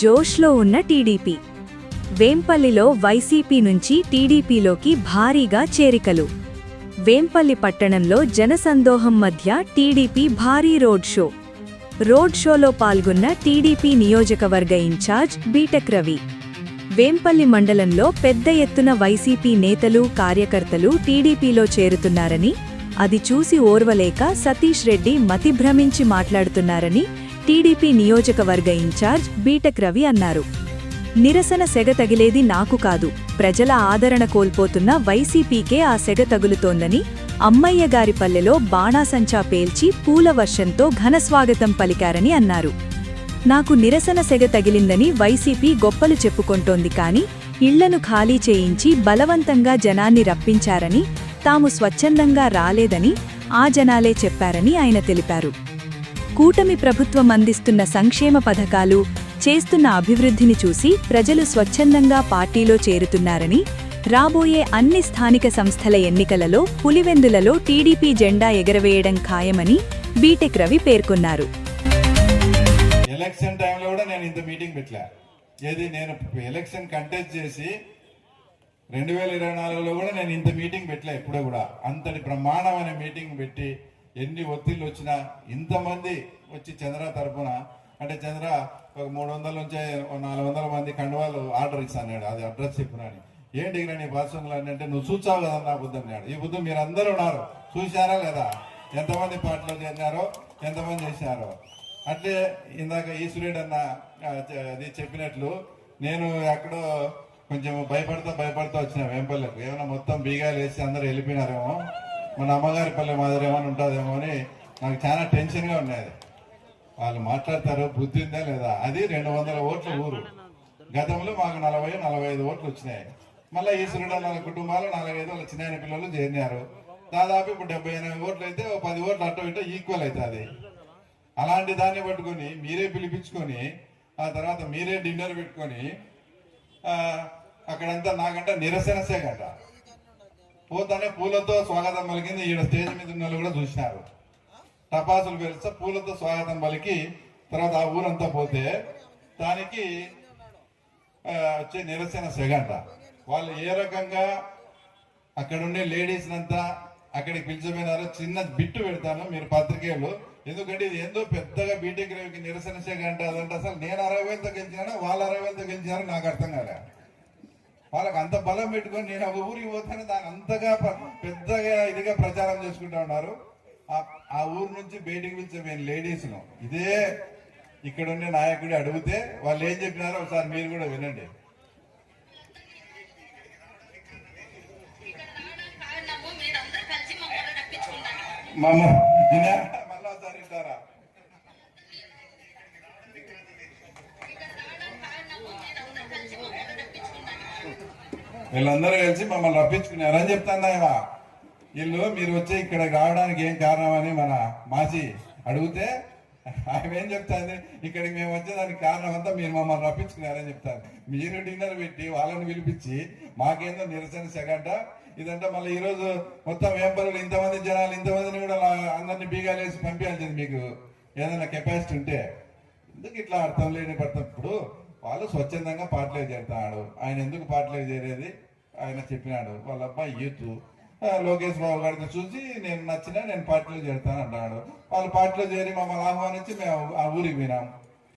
జోష్లో ఉన్న TDP. వేంపల్లిలో YCP నుంచి టీడీపీలోకి భారీగా చేరికలు. వేంపల్లి పట్టణంలో జనసందోహం మధ్య టీడీపీ భారీ రోడ్ షో. రోడ్ షోలో పాల్గొన్న టీడీపీ నియోజకవర్గ ఇన్ఛార్జ్ బీటెక్ రవి. వేంపల్లి మండలంలో పెద్ద ఎత్తున వైసీపీ నేతలు కార్యకర్తలు టీడీపీలో చేరుతున్నారని అది చూసి ఓర్వలేక సతీష్ రెడ్డి మతిభ్రమించి మాట్లాడుతున్నారని టీడీపీ నియోజకవర్గ ఇన్ఛార్జ్ బీటెక్ రవి అన్నారు. నిరసన సెగ తగిలేది నాకు కాదు. ప్రజల ఆదరణ కోల్పోతున్న వైసీపీకే ఆ సెగ తగులుతోందని అమ్మయ్య గారి పల్లెలో బాణాసంచా పేల్చి పూల వర్షంతో ఘనస్వాగతం పలికారని అన్నారు. నాకు నిరసన సెగ తగిలిందని వైసీపీ గొప్పలు చెప్పుకొంటోంది కాని ఇళ్ళను ఖాళీ చేయించి బలవంతంగా జనాన్ని రప్పించారని తాము స్వచ్ఛందంగా రాలేదని ఆ జనాలే చెప్పారని ఆయన తెలిపారు. కూటమి ప్రభుత్వం అందిస్తున్న సంక్షేమ పథకాలు చేస్తున్న అభివృద్ధిని చూసి ప్రజలు స్వచ్ఛందంగా పార్టీలో చేరుతున్నారని రాబోయే అన్ని స్థానిక సంస్థల ఎన్నికలలో పులివెందులలో టీడీపీ జెండా ఎగరవేయడం ఖాయమని బీటెక్ రవి పేర్కొన్నారు. ఎలక్షన్ టైంలో కూడా నేను ఇంత మీటింగ్ పెట్టలే. ఏది నేను ఎలక్షన్ కంటెస్ట్ చేసి రెండు వేల ఇరవై నాలుగులో కూడా నేను ఇంత మీటింగ్ పెట్టలే ఇప్పుడు కూడా. అంతటి బ్రహ్మాండమైన మీటింగ్ పెట్టి ఎన్ని ఒత్తిళ్ళు వచ్చినా ఇంతమంది వచ్చి చంద్ర తరఫున అంటే చంద్ర ఒక మూడు వందల నుంచి ఒక నాలుగు వందల మంది కండువాలు ఆర్డర్ ఇస్తాను అది అడ్రస్ చెప్పినా ఏంటి ఇక్కడ నీ భాషలు అంటే నువ్వు చూసావు కదా నా బుద్ధం నాడు ఈ బుద్ధం మీరు అందరూ ఉన్నారు. చూశారా లేదా? ఎంతమంది పాటలు చేసినారో ఎంతమంది చేసినారో అంటే ఇందాక ఈశ్వరుడు అన్న అది చెప్పినట్లు నేను ఎక్కడో కొంచెం భయపడతా భయపడతా వచ్చిన వెంపల్లకు ఏమైనా మొత్తం బీగాలు వేసి అందరూ వెళ్ళిపోయినారేమో. మన అమ్మగారి పల్లె మాదిరి ఏమైనా ఉంటుందేమో అని నాకు చాలా టెన్షన్గా ఉన్నది వాళ్ళు మాట్లాడతారు బుద్ధి ఉందా లేదా? అది రెండు వందల ఓట్ల ఊరు. గతంలో మాకు నలభై నలభై ఐదు ఓట్లు వచ్చినాయి. మళ్ళీ ఈ అన్న కుటుంబాలు నాలుగైదు వాళ్ళ చిన్న పిల్లలు చేరినారు. దాదాపు ఇప్పుడు డెబ్బై ఎనిమిది ఓట్లు అయితే పది ఓట్లు అట్ట ఇటు ఈక్వల్ అవుతుంది. అలాంటి దాన్ని పట్టుకొని మీరే పిలిపించుకొని ఆ తర్వాత మీరే డిన్నర్ పెట్టుకొని అక్కడంతా నాకంటే నిరసనసే కదా పోతానే పూలతో స్వాగతం పలికింది. ఈడ స్టేజ్ మీద ఉన్న కూడా చూసినారు. టపాసులు పేరుస్తే పూలతో స్వాగతం పలికి తర్వాత ఆ ఊరంతా పోతే దానికి వచ్చే నిరసన సెగంట వాళ్ళు ఏ రకంగా అక్కడ ఉండే లేడీస్ అంతా అక్కడికి పిలిచిపోయినారో చిన్న బిట్టు పెడతాను మీరు పత్రికేయులు ఎందుకంటే ఇది ఏందో పెద్దగా బీటెక్ రేవుకి నిరసన సెగంట అదంటే అసలు నేను అరవై వేలతో గెలిచినా వాళ్ళు అరవై వేలతో గెలిచినారో నాకు అర్థం కాలే. వాళ్ళకి అంత బలం పెట్టుకొని నేను ఒక ఊరికి పోతాను దాన్ని అంతగా పెద్దగా ఇదిగా ప్రచారం చేసుకుంటా ఉన్నారు. ఆ- ఊరు నుంచి బయటికి పిలిచే లేడీస్ను ఇదే ఇక్కడ ఉండే నాయకుడు అడిగితే వాళ్ళు ఏం చెప్పినారో ఒకసారి మీరు కూడా వినండి. మమ్మ వీళ్ళందరూ కలిసి మమ్మల్ని రప్పించుకున్నారని చెప్తాన్నాయమా వీళ్ళు మీరు వచ్చి ఇక్కడ రావడానికి ఏం కారణం అని మన మాసి అడిగితే ఆమె ఏం చెప్తాంది? ఇక్కడికి మేము వచ్చేదానికి కారణం అంతా మీరు మమ్మల్ని రప్పించుకున్నారని చెప్తారు మీరు డిన్నర్ పెట్టి వాళ్ళని పిలిపించి మాకేందో నిరసన సెగంట ఇదంటే మళ్ళీ ఈరోజు మొత్తం వేపరులు ఇంతమంది జనాలు ఇంతమందిని కూడా అందరినీ బీగాలు వేసి పంపించాల్సింది మీకు. ఏదైనా కెపాసిటీ ఉంటే. ఎందుకు ఇట్లా అర్థం లేని అర్థం ఇప్పుడు? వాళ్ళు స్వచ్ఛందంగా పాటలే చేరుతాడు ఆయన ఎందుకు పాటలే చేరేది ఆయన చెప్పినాడు. వాళ్ళ అబ్బాయి యూత్. లోకేష్ బాబు గారిని చూసి నేను నచ్చిన నేను పార్టీలో చేరుతాను అంటాడు. వాళ్ళు పార్టీలో చేరి మమ్మల్ని ఆహ్వానించి మేము ఆ ఊరికి పోయినాం.